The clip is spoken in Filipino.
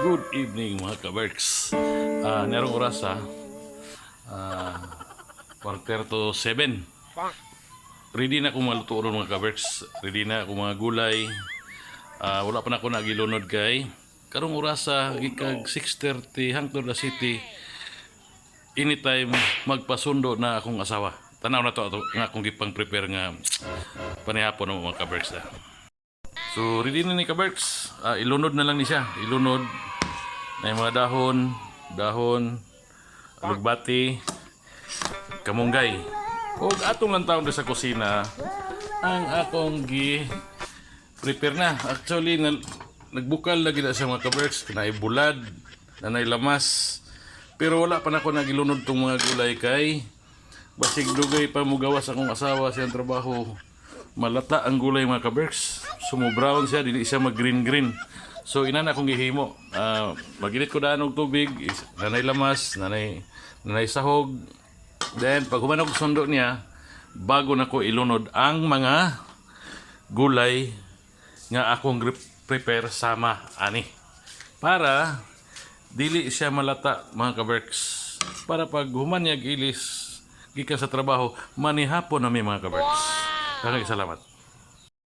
Good evening mga kaberks. Uh, nerong oras ha. Uh, quarter to 7. Ready na akong maluto ron mga kaberks. Ready na akong mga gulay. Ah, wala pa na ako nagilunod kay. Karong oras sa ikag 6.30 hangtod na city. Anytime magpasundo na akong asawa. Tanaw na to ato nga akong gipang prepare nga panihapon mga kaberks na. So, ready na ni Kaberks. Ah, ilunod na lang ni siya. Ilunod. Na mga dahon, dahon, alugbati, kamunggay. O atong lang taon sa kusina, ang akong gi prepare na. Actually, na, nagbukal lagi na siya mga Kaberks. Kanay bulad, nanay lamas. Pero wala pa na ako nagilunod tong mga gulay kay basig dugay pa mo gawas akong asawa siyang trabaho malata ang gulay mga kaberks sumubrown siya dili siya mag green green so ina na akong gihimo. Ah, maginit ko daan og tubig nanay lamas nanay nanay sahog. Then pag humanog sundo niya bago na ko ilunod ang mga gulay nga akong prepare sama ani. Para dili siya malata mga kaberks. Para pag humanyag ilis gikan sa trabaho manihapon na may mga kaberks. Kagay salamat.